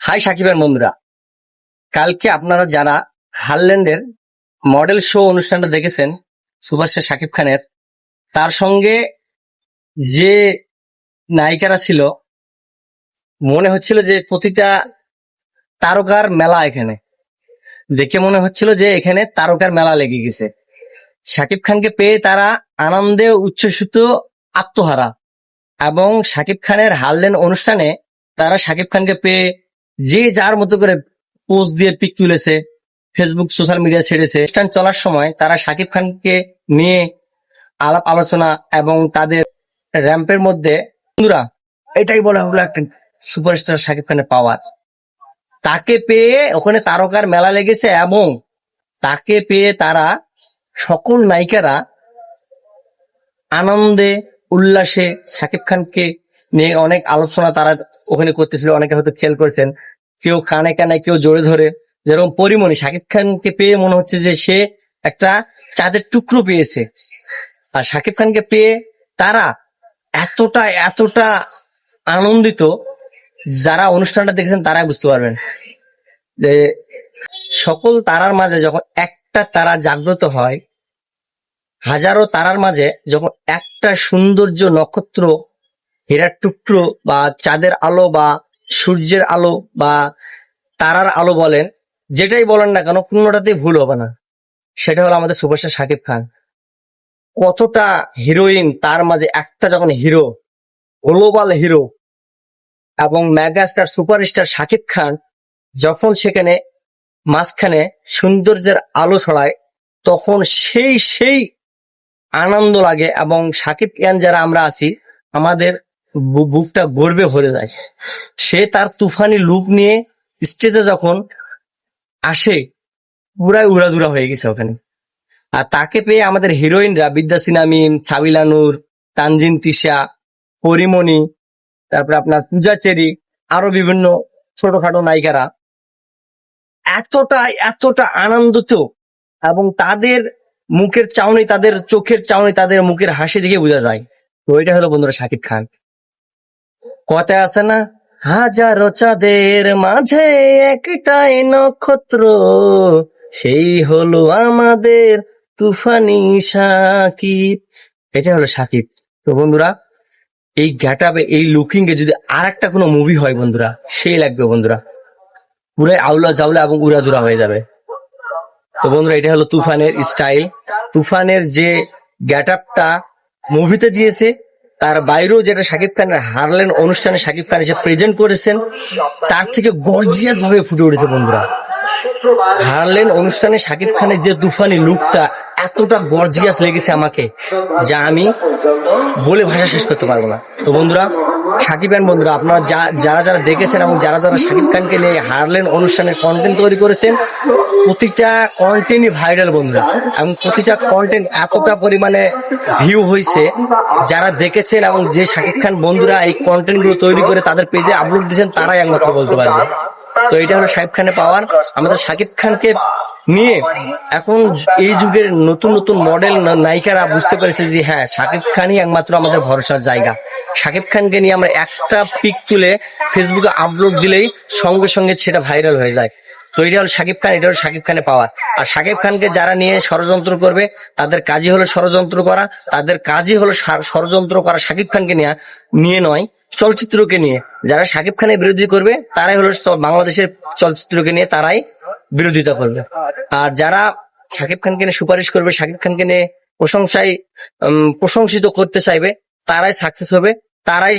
High সাকিবের বন্ধুরা। কালকে আপনারা যারা হারল্যান্ডের মডেল শো অনুষ্ঠানটা দেখেছেন, সুপারস্টার শাকিব খানের, তার সঙ্গে যে নায়িকারা ছিল, মনে হচ্ছিল যে প্রতিটা তারকার মেলা এখানে। দেখে মনে হচ্ছিল যে এখানে তারকার মেলা লেগে গেছে। শাকিব খানকে পেয়ে তারা আনন্দে, উচ্ছ্বসিত, আত্মহারা। এবং শাকিব খানের হারলেন অনুষ্ঠানে তারা সাকিব খানকে পেয়ে যে যার মতো করে পোস্ট দিয়ে পিক তুলেছে ফেসবুক সোশ্যাল মিডিয়া ছেড়েছে, অনুষ্ঠান চলার সময় তারা শাকিব খানকে নিয়ে আলাপ আলোচনা এবং তাদের র্যাম্পের মধ্যে, বন্ধুরা, এটাই বলা হলো একটা সুপারস্টার শাকিব খানের পাওয়ার তাকে পেয়ে ওখানে তারকার মেলা লেগেছে এবং তাকে পেয়ে তারা সকল নায়িকারা আনন্দে, উল্লাসে শাকিব খানকে নিয়ে অনেক আলোচনা তারা ওখানে করতেছিল, অনেকে হয়তো খেয়াল করেছেন। কেউ কানে কানে, কেউ জোরে ধরে। যেরকম পরিমণি, শাকিব খানকে পেয়ে মনে হচ্ছে যে সে একটা চাঁদের টুকরো পেয়েছে। আর শাকিব খানকে পেয়ে তারা এতটা এতটা আনন্দিত, যারা অনুষ্ঠানটা দেখেছেন তারাই বুঝতে পারবেন। যে সকল তারার মাঝে যখন একটা তারা জাগ্রত হয়, হাজারো তারার মাঝে যখন একটা সৌন্দর্য নক্ষত্র, হীরার টুকরো বা চাঁদের আলো বা সূর্যের আলো বা তারার আলো বলেন, যেটাই বলেন না কেন, কোনোটাতেই ভুল হবে না। সেটা হলো আমাদের সুপারস্টার শাকিব খান। কতটা হিরোইন তার মাঝে একটা যখন হিরো গ্লোবাল হিরো এবং মেগাস্টার সুপারস্টার শাকিব খান, যখন সেখানে মাঝখানে সৌন্দর্যের আলো ছড়ায়, তখন সেই সেই আনন্দ লাগে এবং শাকিব খান যারা আমরা আছি, আমাদের বুকটা গর্বে ভরে যায়। সে তার তুফানি লুক নিয়ে স্টেজে যখন আসে, পুরাই উড়াদুরা হয়ে গেছে ওখানে। আর তাকে পেয়ে আমাদের হিরোইনরা, বিদ্যা সিনামিন ছাবিলা নূর, তানজিন তিশা, পরিমণি, তারপরে আপনার পূজা চেরি, আরও বিভিন্ন ছোটখাটো নায়িকারা। এতটা এতটা আনন্দিত এবং তাদের মুখের চাউনি, তাদের চোখের চাউনি, তাদের মুখের হাসি দেখে বোঝা যায়। তো এটা হলো বন্ধুরা শাকিব খান। কথায় আছে না? হাজারো চাঁদের মাঝে একটাই নক্ষত্র। সেই হলো আমাদের তুফানি সাকিব। এটা হলো সাকিব। তো বন্ধুরা, এই গ্যাটাবে এই লুকিং এ যদি আর একটা কোনো মুভি হয় বন্ধুরা, সেই লাগবে বন্ধুরা। পুরাই আউলা জাউলা এবং উড়াদুরা হয়ে যাবে। তো বন্ধুরা, এটা হলো তুফানের স্টাইল তুফানের যে গেট আপটা মুভিতে দিয়েছে তার বাইরেও যেটা শাকিব খানের হারলেন অনুষ্ঠানে শাকিব খান এসে প্রেজেন্ট করেছেন, তার থেকে গর্জিয়াস ভাবে ফুটে উঠেছে বন্ধুরা। হারলেন অনুষ্ঠানে শাকিব খানের যে তুফানি লুকটা, এতটা গর্জিয়াস লেগেছে আমাকে, যা আমি বলে ভাষা শেষ করতে পারব না। তো বন্ধুরা সাকিব খান বন্ধুরা, আপনারা যারা যারা দেখেছেন এবং যারা যারা শাকিব খানকে নিয়ে হারলেন, অনুষ্ঠানের কন্টেন্ট তৈরি করেছেন, প্রতিটা কন্টেন্টই ভাইরাল বন্ধুরা। এবং প্রতিটা কন্টেন্ট এতটা পরিমাণে ভিউ হয়েছে যারা দেখেছেন এবং যে শাকিব খান বন্ধুরা এই কন্টেন্টগুলো তৈরি করে তাদের পেজে আপলোড দিয়েছেন, তারাই একমাত্র বলতে পারবে। তো এটা হলো শাকিব খানের পাওয়ার আমাদের শাকিব খানকে নিয়ে এখন এই যুগের নতুন নতুন মডেল নায়িকারা বুঝতে পেরেছে যে হ্যাঁ শাকিব খানই একমাত্র আমাদের ভরসার জায়গা। শাকিব খানকে নিয়ে আমরা একটা পিক তুলে ফেসবুকে আপলোড দিলেই সঙ্গে সঙ্গে সেটা ভাইরাল হয়ে যায়। তো এটা হলো শাকিব খান, এটা হলো শাকিব খানের পাওয়ার। আর শাকিব খানকে যারা নিয়ে ষড়যন্ত্র করবে, তাদের কাজই হলো ষড়যন্ত্র করা, তাদের কাজই হলো ষড়যন্ত্র করা শাকিব খানকে নিয়ে নিয়ে নয়, চলচ্চিত্রকে নিয়ে। যারা শাকিব খানের বিরোধী করবে, তারাই হলো বাংলাদেশের চলচ্চিত্রকে নিয়ে তারাই বিরোধিতা করবে। আর যারা শাকিব খানকে নিয়ে সুপারিশ করবে, শাকিব খানকে নিয়ে প্রশংসায় প্রশংসিত করতে চাইবে তারাই সাকসেস হবে, তারাই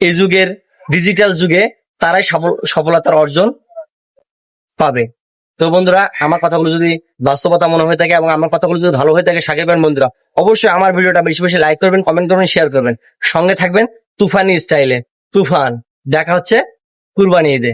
এই যুগের ডিজিটাল যুগে তারাই সফলতার অর্জন পাবে। তো বন্ধুরা, আমার কথাগুলো যদি বাস্তবতা মনে হয়ে থাকে এবং আমার কথাগুলো যদি ভালো হয়ে থাকে সাকিবের বন্ধুরা, অবশ্যই আমার ভিডিওটা বেশি বেশি লাইক করবেন কমেন্ট করবেন শেয়ার করবেন। সঙ্গে থাকবেন তুফানি স্টাইলে তুফান, দেখা হচ্ছে কুরবানি ঈদে।